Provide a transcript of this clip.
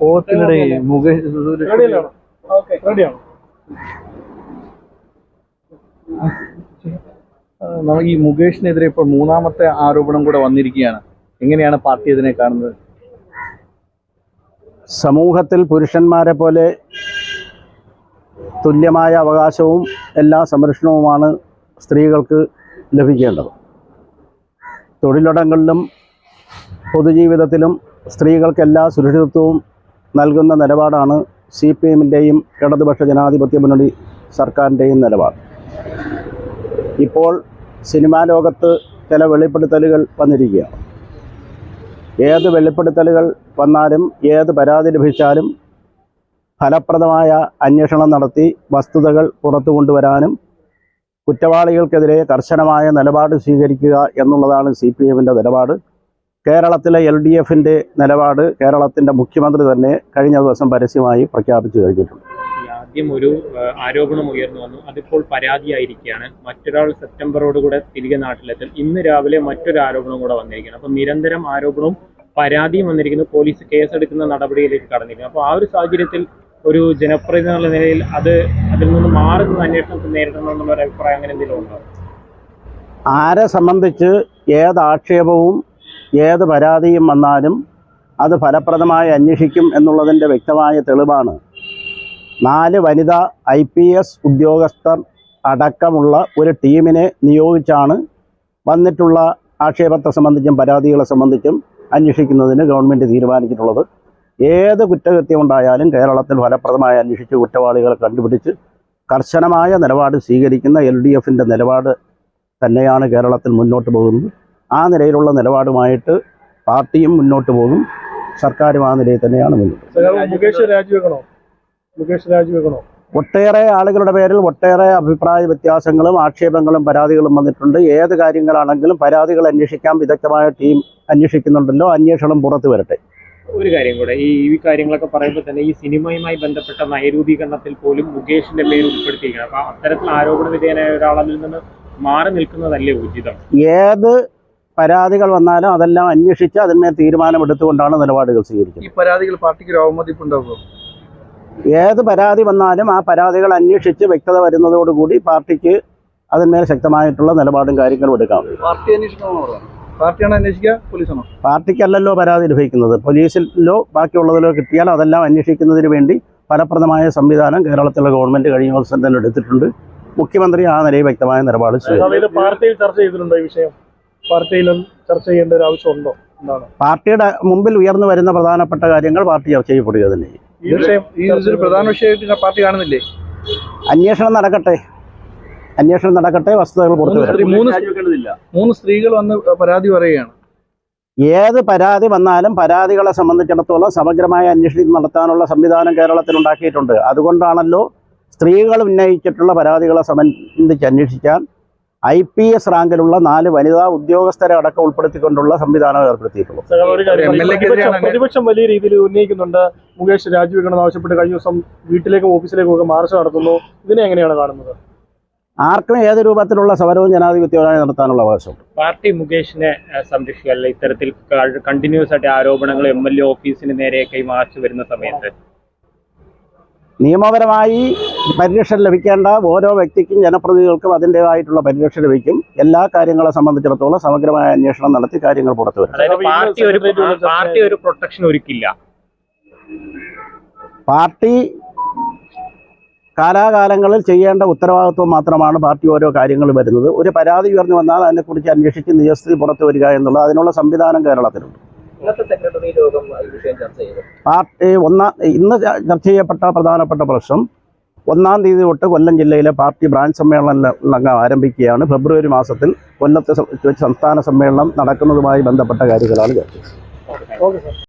പോത്തിനിടെ മുകേഷ് ഈ മുകേഷിനെതിരെ ഇപ്പോൾ മൂന്നാമത്തെ ആരോപണം കൂടെ വന്നിരിക്കുകയാണ്. എങ്ങനെയാണ് പാർട്ടി ഇതിനെ കാണുന്നത്? സമൂഹത്തിൽ പുരുഷന്മാരെ പോലെ തുല്യമായ അവകാശവും എല്ലാ സംരക്ഷണവുമാണ് സ്ത്രീകൾക്ക് ലഭിക്കേണ്ടത്. തൊഴിലിടങ്ങളിലും പൊതുജീവിതത്തിലും സ്ത്രീകൾക്ക് എല്ലാ സുരക്ഷിതത്വവും നൽകുന്ന നിലപാടാണ് സി പി എമ്മിന്റെയും ഇടതുപക്ഷ ജനാധിപത്യ മുന്നണി സർക്കാരിന്റെയും നിലപാട്. ഇപ്പോൾ സിനിമാ ലോകത്ത് ചില വെളിപ്പെടുത്തലുകൾ വന്നിരിക്കുകയാണ്. ഏത് വെളിപ്പെടുത്തലുകൾ വന്നാലും ഏത് പരാതി ലഭിച്ചാലും ഫലപ്രദമായ അന്വേഷണം നടത്തി വസ്തുതകൾ പുറത്തു കൊണ്ടുവരാനും കുറ്റവാളികൾക്കെതിരെ കർശനമായ നിലപാട് സ്വീകരിക്കുക എന്നുള്ളതാണ് സി പി എമ്മിന്റെ നിലപാട്. കേരളത്തിലെ എൽ ഡി എഫിന്റെ നിലപാട് കേരളത്തിന്റെ മുഖ്യമന്ത്രി തന്നെ കഴിഞ്ഞ ദിവസം പരസ്യമായി പ്രഖ്യാപിച്ചു കഴിഞ്ഞിട്ടുണ്ട്. ആദ്യം ഒരു ആരോപണം ഉയർന്നു വന്നു. അതിപ്പോൾ പരാതിയായിരിക്കുകയാണ്. മറ്റൊരാൾ സെപ്റ്റംബറോടുകൂടെ തിരികെ നാട്ടിലെത്തും. ഇന്ന് രാവിലെ മറ്റൊരു ആരോപണം കൂടെ വന്നിരിക്കുകയാണ്. അപ്പം നിരന്തരം ആരോപണവും പരാതിയും വന്നിരിക്കുന്നു. പോലീസ് കേസെടുക്കുന്ന നടപടിയിലേക്ക് കടന്നിരിക്കുന്നു. അപ്പോൾ ആ ഒരു സാഹചര്യത്തിൽ ഒരു ജനപ്രതിനിധി എന്നുള്ള നിലയിൽ അത് അതിൽ നിന്ന് മാറി നിന്ന് അന്വേഷണത്തെ നേരിടണം എന്നുള്ള ഒരു അഭിപ്രായം അങ്ങനെ എന്തെങ്കിലും ഉണ്ടോ? ആരെ സംബന്ധിച്ച് ഏത് ആക്ഷേപവും ഏത് പരാതിയും വന്നാലും അത് ഫലപ്രദമായി അന്വേഷിക്കും എന്നുള്ളതിന്റെ വ്യക്തമായ തെളിവാണ്. നാല് വനിതാ ഐ പി എസ് ഉദ്യോഗസ്ഥർ അടക്കമുള്ള ഒരു ടീമിനെ നിയോഗിച്ചാണ് വന്നിട്ടുള്ള ആക്ഷേപത്തെ സംബന്ധിച്ചും പരാതികളെ സംബന്ധിച്ചും അന്വേഷിക്കുന്നതിന് ഗവൺമെന്റ് തീരുമാനിച്ചിട്ടുള്ളത്. ഏത് കുറ്റകൃത്യം ഉണ്ടായാലും കേരളത്തിൽ ഫലപ്രദമായി അന്വേഷിച്ച് കുറ്റവാളികളെ കണ്ടുപിടിച്ച് കർശനമായ നിലപാട് സ്വീകരിക്കുന്ന എൽ ഡി എഫിന്റെ നിലപാട് തന്നെയാണ് കേരളത്തിൽ മുന്നോട്ട് പോകുന്നത്. ആ നിലയിലുള്ള നിലപാടുമായിട്ട് പാർട്ടിയും മുന്നോട്ട് പോകും. സർക്കാരും ആ നിലയിൽ തന്നെയാണ് മുന്നോട്ട് ഒട്ടേറെ ആളുകളുടെ പേരിൽ ഒട്ടേറെ അഭിപ്രായ വ്യത്യാസങ്ങളും ആക്ഷേപങ്ങളും പരാതികളും വന്നിട്ടുണ്ട്. ഏത് കാര്യങ്ങളാണെങ്കിലും പരാതികൾ അന്വേഷിക്കാൻ വിദഗ്ധമായ ടീം അന്വേഷിക്കുന്നുണ്ടല്ലോ. അന്വേഷണം പുറത്തു വരട്ടെ. ഒരു കാര്യം കൂടെ. ഈ ഈ കാര്യങ്ങളൊക്കെ പറയുമ്പോൾ തന്നെ ഈ സിനിമയുമായി ബന്ധപ്പെട്ട നയരൂപീകരണത്തിൽ പോലും മുകേഷിന്റെ പേര് ഉൾപ്പെടുത്തിയിരിക്കുന്നത് അപ്പൊ അത്തരത്തിൽ ആരോപണ വിധേയനായ ഒരാളിൽ നിന്ന് മാറി നിൽക്കുന്നതല്ലേ ഉചിതം? ഏത് പരാതികൾ വന്നാലും അതെല്ലാം അന്വേഷിച്ച് അതിന്മേൽ തീരുമാനമെടുത്തുകൊണ്ടാണ് നിലപാടുകൾ സ്വീകരിക്കുന്നത്. ഈ പരാതികൾ പാർട്ടിക്ക് ഒരു അവമതിപ്പ് ഏത് പരാതി വന്നാലും ആ പരാതികൾ അന്വേഷിച്ച് വ്യക്തത വരുന്നതോടുകൂടി പാർട്ടിക്ക് അതിന്മേൽ ശക്തമായിട്ടുള്ള നിലപാടും കാര്യങ്ങളും എടുക്കാം. പാർട്ടി അന്വേഷിക്കണമെന്ന് പാർട്ടിയാണ് അന്വേഷിക്കുക പോലീസാണോ? പാർട്ടിക്കല്ലല്ലോ പരാതി ലഭിക്കുന്നത്. പോലീസിലോ ബാക്കിയുള്ളതിലോ കിട്ടിയാൽ അതെല്ലാം അന്വേഷിക്കുന്നതിന് വേണ്ടി ഫലപ്രദമായ സംവിധാനം കേരളത്തിലെ ഗവൺമെന്റ് കഴിഞ്ഞ ദിവസം തന്നെ എടുത്തിട്ടുണ്ട്. മുഖ്യമന്ത്രി ആ നിലയിൽ വ്യക്തമായ നിലപാട് പാർട്ടിയിൽ ചർച്ച ചെയ്തിട്ടുണ്ടോ ഈ വിഷയം? പാർട്ടിയിലും ചർച്ച ചെയ്യേണ്ട ഒരു ആവശ്യമുണ്ടോ? എന്താണ്? പാർട്ടിയുടെ മുമ്പിൽ ഉയർന്നു വരുന്ന പ്രധാനപ്പെട്ട കാര്യങ്ങൾ പാർട്ടി ചർച്ച ചെയ്യപ്പെടുക തന്നെ. ഈ വിഷയം ഈ ഒരു പ്രധാന വിഷയമായിട്ട് പാർട്ടി കാണുന്നില്ലേ? അന്വേഷണം നടക്കട്ടെ. അന്വേഷണം നടക്കട്ടെ വസ്തുതകൾ പുറത്തു മൂന്ന് മൂന്ന് സ്ത്രീകൾ വന്ന് പരാതി പറയുകയാണ്. ഏത് പരാതി വന്നാലും പരാതികളെ സംബന്ധിച്ചിടത്തോളം സമഗ്രമായ അന്വേഷണം നടത്താനുള്ള സംവിധാനം കേരളത്തിൽ ഉണ്ടാക്കിയിട്ടുണ്ട്. അതുകൊണ്ടാണല്ലോ സ്ത്രീകൾ ഉന്നയിച്ചിട്ടുള്ള പരാതികളെ സംബന്ധിച്ച് അന്വേഷിക്കാൻ ഐ പി എസ് റാങ്കിലുള്ള നാല് വനിതാ ഉദ്യോഗസ്ഥരെ അടക്കം ഉൾപ്പെടുത്തിക്കൊണ്ടുള്ള സംവിധാനം ഏർപ്പെടുത്തിയിട്ടുള്ളത് പ്രതിപക്ഷം- വലിയ രീതിയിൽ ഉന്നയിക്കുന്നുണ്ട്. മുകേഷ് രാജിവെക്കണം ആവശ്യപ്പെട്ട് കഴിഞ്ഞ ദിവസം വീട്ടിലേക്കും ഓഫീസിലേക്കും ഒക്കെ മാർച്ച് നടത്തുന്നു. ഇതിനെ എങ്ങനെയാണ് കാണുന്നത്? ആർക്കും ഏത് രൂപത്തിലുള്ള സമരവും ജനാധിപത്യ നടത്താനുള്ള അവകാശം പാർട്ടി മുകേഷിനെ സംരക്ഷിക്കുക. സംരക്ഷിക്കാനുള്ള ഇത്തരത്തിൽ കണ്ടിന്യൂസ് ആയിട്ട് ആരോപണങ്ങൾ എം എൽ എ ഓഫീസിന് നേരെയൊക്കെ ഈ മാർച്ച് വരുന്ന സമയത്ത് നിയമപരമായി പരിരക്ഷ ലഭിക്കേണ്ട ഓരോ വ്യക്തിക്കും ജനപ്രതിനിധികൾക്കും അതിന്റെതായിട്ടുള്ള പരിരക്ഷ ലഭിക്കും. എല്ലാ കാര്യങ്ങളെ സംബന്ധിച്ചിടത്തോളം സമഗ്രമായ അന്വേഷണം നടത്തി കാര്യങ്ങൾ പുറത്തുവരും പാർട്ടി ഒരു പാർട്ടി ഒരു പ്രൊട്ടക്ഷൻ ഒരുക്കില്ല. പാർട്ടി കാലാകാലങ്ങളിൽ ചെയ്യേണ്ട ഉത്തരവാദിത്വം മാത്രമാണ് പാർട്ടി ഓരോ കാര്യങ്ങൾ വരുന്നത്. ഒരു പരാതി ഉയർന്നു വന്നാൽ അതിനെക്കുറിച്ച് അന്വേഷിച്ച് നിജസ്ഥിതി പുറത്തു വരിക എന്നുള്ളത് അതിനുള്ള സംവിധാനം കേരളത്തിലുണ്ട്. ഇന്നത്തെ സെക്രട്ടറി യോഗം ഈ വിഷയം ചർച്ച ചെയ്തു. പാർട്ടി ഒന്നാം ഇന്ന് ചർച്ച ചെയ്യപ്പെട്ട പ്രധാനപ്പെട്ട പ്രശ്നം ഒന്നാം തീയതി തൊട്ട് കൊല്ലം ജില്ലയിലെ പാർട്ടി ബ്രാഞ്ച് സമ്മേളനം ആരംഭിക്കുകയാണ്. ഫെബ്രുവരി മാസത്തിൽ കൊല്ലത്തെ വെച്ച് സംസ്ഥാന സമ്മേളനം നടക്കുന്നതുമായി ബന്ധപ്പെട്ട കാര്യങ്ങളാണ് ചർച്ച